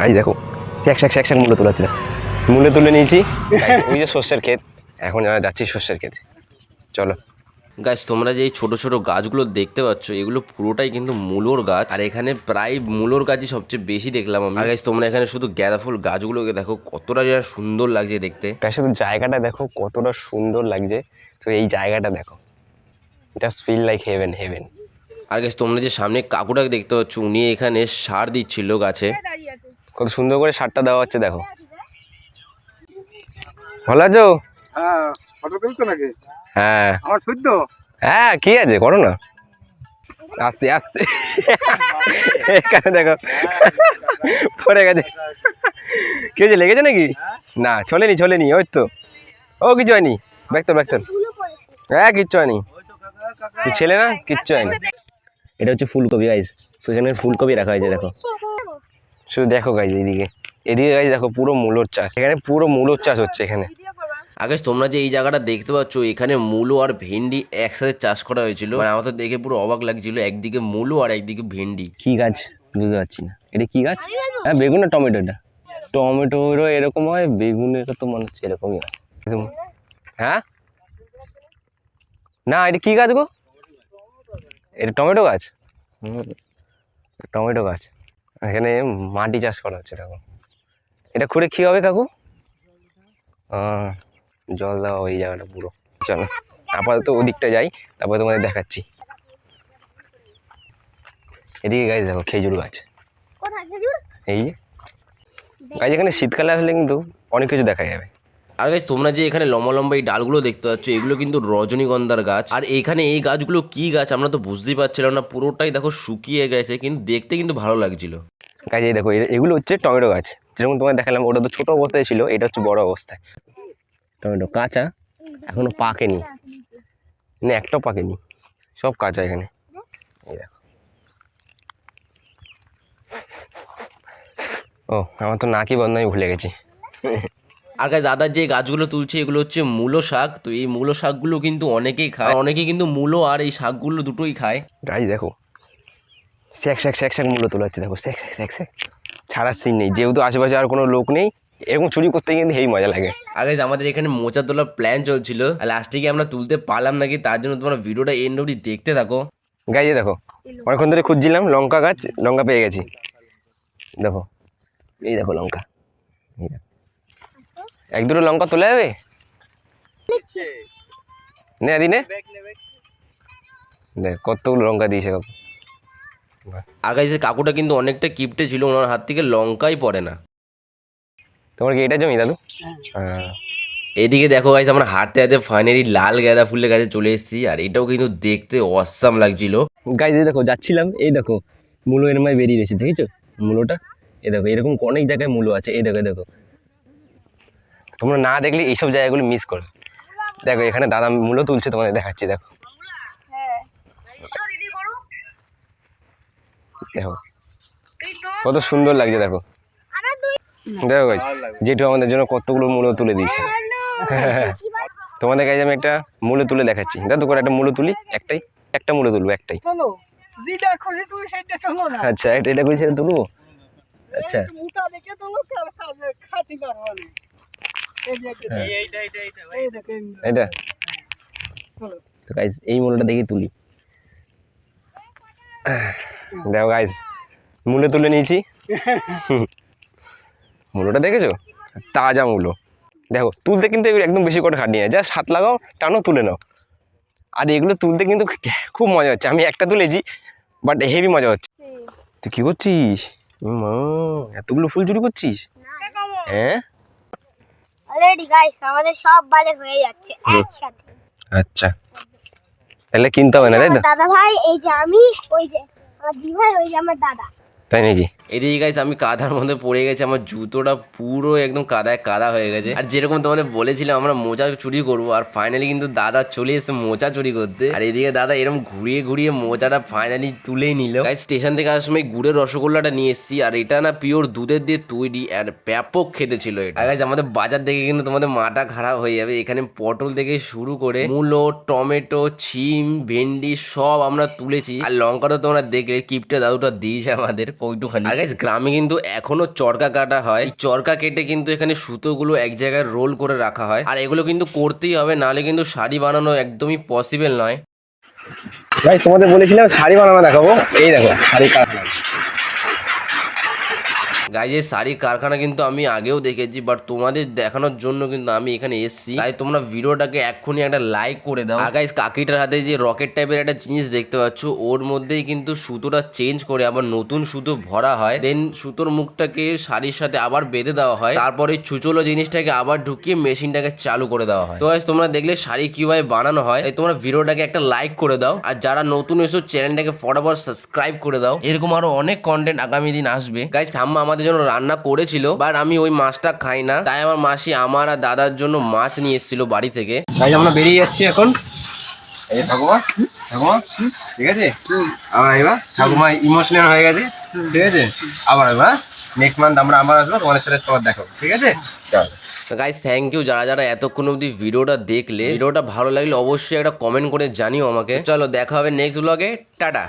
গাছ দেখো এক এক এক মূল্য তোলা মূল্য তুলে নিয়েছি। ওই যে শস্যের ক্ষেত। এখন আমরা যাচ্ছি শস্যের ক্ষেত। চলো। গাছ তোমরা যে এই ছোট ছোট গাছগুলো দেখতে পাচ্ছ এগুলো পুরোটাই কিন্তু মূলোর গাছ। আর এখানে প্রায় মূলোর গাছই সবচেয়ে বেশি দেখলাম আমি। আর গাছ তোমরা এখানে শুধু গাঁদা ফুল গাছগুলোকে দেখো কতটা যেন সুন্দর লাগছে দেখতে। তার শুধু জায়গাটা দেখো কতটা সুন্দর লাগছে। তো এই জায়গাটা দেখো। Just feel like heaven heaven আর গাছ তোমরা যে সামনে কাকুটাকে দেখতে পাচ্ছ উনি এখানে সার দিচ্ছিল গাছে। কত সুন্দর করে সারটা দেওয়া হচ্ছে দেখো। ভালো আছো? হ্যাঁ হ্যাঁ। আমার শুদ্ধ? হ্যাঁ কি আছে? করো না। আস্তে আস্তে। এখানে দেখো। পড়ে গেছে। কি হয়েছে লেগেছে নাকি? না চলেনি চলেনি ওই তো। ও কিছু হয়নি। ব্যাগতর ব্যাগতর হ্যাঁ কিচ্ছু হয়নি। ছেলে না কিচ্ছু হয়নি। এটা হচ্ছে ফুলকপি গাইজ তো এখানে ফুলকপি রাখা হয়েছে দেখো। শুধু দেখো গাইজ এইদিকে এদিকে গাইজ দেখো পুরো মূলোর চাষ। এখানে পুরো মূলোর চাষ হচ্ছে এখানে। আগে তোমরা যে এই জায়গাটা দেখতে পাচ্ছ এখানে মূলো আর ভেন্ডি একসাথে চাষ করা হয়েছিল। মানে আমার তো দেখে পুরো অবাক লাগছিল একদিকে মূলো আর একদিকে ভেন্ডি। কি গাছ? বুঝতে পারছি না। এটা কি গাছ? হ্যাঁ বেগুন আর টমেটো এটা। টমেটোরও এরকম হয় বেগুনেরও তো মনে হচ্ছে এরকমই হয়। হ্যাঁ? না এটা কি গাছ গো? এটা টমেটো গাছ? টমেটো গাছ। এখানে মাটি চাষ করা হচ্ছে দেখো। এটা খুঁড়ে কী হবে কাকু? জল দেওয়া ওই জায়গাটা পুরো। চলো আপাতত ওদিকটা যাই তারপরে তোমাদের দেখাচ্ছি। এদিকে গাছ দেখো খেজুর গাছ। এই যে। গাছ এখানে শীতকালে আসলে কিন্তু অনেক কিছু দেখা যাবে। আর গাছ তোমরা যে এখানে লম্বা লম্বা এই ডালগুলো দেখতে পাচ্ছ, এগুলো কিন্তু রজনীগন্ধার গাছ। আর এখানে এই গাছগুলো কি গাছ আমরা তো বুঝতেই পারছিলাম না, পুরোটাই দেখো শুকিয়ে গেছে, কিন্তু দেখতে কিন্তু ভালো লাগছিল। গাছ, এই দেখো এগুলো হচ্ছে টমেটো গাছ। যেরকম তোমায় দেখালাম, ওটা তো ছোট অবস্থায় ছিল, এটা হচ্ছে বড় অবস্থায়। টমেটো কাঁচা, এখনও পাকেনি। না, একটাও পাকেনি। সব কাঁচা এখানে। এই দেখো। ও, আমার তো নাকি বন্ধ, আমি ভুলে গেছি। আর গাছ দাদার যে গাছগুলো তুলছে এগুলো হচ্ছে মূলো শাক। তো এই মূলো শাকগুলো কিন্তু অনেকেই খায়। অনেকেই কিন্তু মূলো আর এই শাকগুলো দুটোই খায়। গাছ দেখো। স্যাক স্যাক স্যাক স্যাক মূল্য তোলা হচ্ছে দেখো। স্যাক স্যাক স্যাক স্যাক। ছাড়ার সিন নেই। যেহেতু আশেপাশে আর কোনো লোক নেই এরকম চুরি করতে কিন্তু হেই মজা লাগে। আর গাইজ আমাদের এখানে মোচা তোলার প্ল্যান চলছিল। লাস্টে গিয়ে আমরা তুলতে পারলাম নাকি তার জন্য তোমরা ভিডিওটা এন্ড অবধি দেখতে থাকো। গাইয়ে দেখো। অনেকক্ষণ ধরে খুঁজছিলাম লঙ্কা গাছ লঙ্কা পেয়ে গেছি। দেখো। এই দেখো লঙ্কা। এই দেখো। এক দুটো লঙ্কা তোলা যাবে নে দিনে দেখ কতগুলো লঙ্কা দিয়েছে কাকু। আর গাইজ কাকুটা কিন্তু অনেকটা কিপটে ছিল ওনার হাত থেকে লঙ্কাই পড়ে না। তোমার কি এটা জমি দাদু? হ্যাঁ। এদিকে দেখো গাইজ আমরা হাঁটতে হাঁটতে ফাইনালি লাল গাঁদা ফুলের কাছে চলে এসেছি আর এটাও কিন্তু দেখতে অসাম লাগছিল। গাইজ এই দেখো যাচ্ছিলাম এই দেখো মূলো এর মায় বেরিয়ে গেছে দেখেছ? মূলোটা? এই দেখো এরকম অনেক জায়গায় মূলো আছে এই দেখো দেখো। তোমরা না দেখলে এইসব জায়গাগুলো মিস করো দেখো এখানে দাদা মূলো তুলছে তোমাদের দেখাচ্ছি দেখো। দেখো কত সুন্দর লাগছে দেখো। দেখো গাইজ জেঠু আমাদের জন্য কতগুলো মূলো তুলে দিয়েছে। তোমাদের কাছে আমি একটা মূলো তুলে দেখাচ্ছি। দাদু করে একটা মূলো তুলি একটাই একটা মূলো তুলবো একটাই। যেটা খুশি আচ্ছা এটা এটা করে সেটা তুলবো? আচ্ছা। এটা তো গাইজ এই মূলোটা দেখে তুলি। দেখো গাইজ মূলো তুলে নিয়েছি। মূলোটা দেখেছ? তাজা মূলো। দেখো তুলতে কিন্তু একদম বেশি করে খাটনি হয় জাস্ট হাত লাগাও টানো তুলে নাও। আর এগুলো তুলতে কিন্তু খুব মজা হচ্ছে। আমি একটা তুলেছি বাট হেভি মজা হচ্ছে। তুই কী করছিস? এতগুলো ফুল চুরি করছিস? হ্যাঁ? অলরেডি গাইস আমাদের সব বাজার হয়ে যাচ্ছে একসাথে। আচ্ছা। তাহলে কিনতে হবে না তাই তো দাদা ভাই এই যে আমি ওই যে আমার দিভাই ওই যে আমার দাদা। তাই নাকি? এদিকে গাইজ আমি কাদার মধ্যে পড়ে গেছে, আমার জুতোটা পুরো একদম কাদায় কাদা হয়ে গেছে। আর যেরকম তোমাদের বলেছিলাম, আমরা মোজা চুরি করব, আর ফাইনালি কিন্তু দাদা চলে এসে মোজা চুরি করতে। আর এদিকে দাদা এরকম ঘুরিয়ে ঘুরিয়ে মোজাটা ফাইনালি তুলেই নিল। গাইজ স্টেশন থেকে আসার সময় গুড়ের রসগোল্লাটা নিয়ে এসেছি, আর এটা না পিওর দুধের দিয়ে তৈরি আর ব্যাপক খেতে ছিল এটা। গাইজ আমাদের বাজার দেখে কিন্তু তোমাদের মাটা খারাপ হয়ে যাবে, এখানে পটল থেকে শুরু করে মূলো, টমেটো, ছিম, ভেন্ডি সব আমরা তুলেছি। আর লঙ্কা তো তোমরা দেখলে, কিপটে দাদুটা দিয়েছে আমাদের। কৌটুখানি আর গাইস গ্রামে কিন্তু এখনও চরকা কাটা হয়। এই চরকা কেটে কিন্তু এখানে সুতোগুলো এক জায়গায় রোল করে রাখা হয়। আর এগুলো কিন্তু করতেই হবে নাহলে কিন্তু শাড়ি বানানো একদমই পসিবল নয়। ভাই তোমাদের বলেছিলাম শাড়ি বানানো দেখাবো। এই দেখো শাড়ি কারখানা গাইজের শাড়ি কারখানা কিন্তু আমি আগেও দেখেছি বাট তোমাদের দেখানোর জন্য কিন্তু আমি এখানে এসেছি। তাই তোমরা ভিডিওটাকে এক্ষুনি একটা লাইক করে দাও। আর গাইজ কাকিটার হাতে যে রকেট টাইপের একটা জিনিস দেখতে পাচ্ছ ওর মধ্যেই কিন্তু সুতোটা চেঞ্জ করে আবার নতুন সুতো ভরা হয়। দেন সুতোর মুখটাকে শাড়ির সাথে আবার বেঁধে দেওয়া হয়। তারপরে ছুচলো জিনিসটাকে আবার ঢুকিয়ে মেশিনটাকে চালু করে দেওয়া হয়। তো guys, তোমরা দেখলে শাড়ি কীভাবে বানানো হয়। তাই তোমরা ভিডিওটাকে একটা লাইক করে দাও। আর যারা নতুন এসো চ্যানেলটাকে ফটাফট সাবস্ক্রাইব করে দাও। এরকম আরও অনেক কন্টেন্ট আগামী দিন আসবে। গাইজ ঠাম্মা আমাদের জন্য রান্না করেছিল বাট আমি ওই মাছটা খাই না। তাই আমার মাসি আমার আর দাদার জন্য মাছ নিয়ে এসেছিল বাড়ি থেকে। তাই আমরা বেরিয়ে যাচ্ছি এখন। এই ঠাকুমা ঠাকুমা ঠিক আছে? আবার এবার ঠাকুমা ইমোশনাল হয়ে গেছে ঠিক আছে? আবার এবার নেক্সট মান্থ আমরা আবার আসব তোমাদের সাথে সবার ঠিক আছে? চল। থ্যাংক ইউ যারা যারা এতক্ষণ অবধি ভিডিওটা দেখলে। ভিডিওটা ভালো লাগলে অবশ্যই একটা কমেন্ট করে জানিও আমাকে। চলো দেখা হবে নেক্সট ব্লগে টাটা।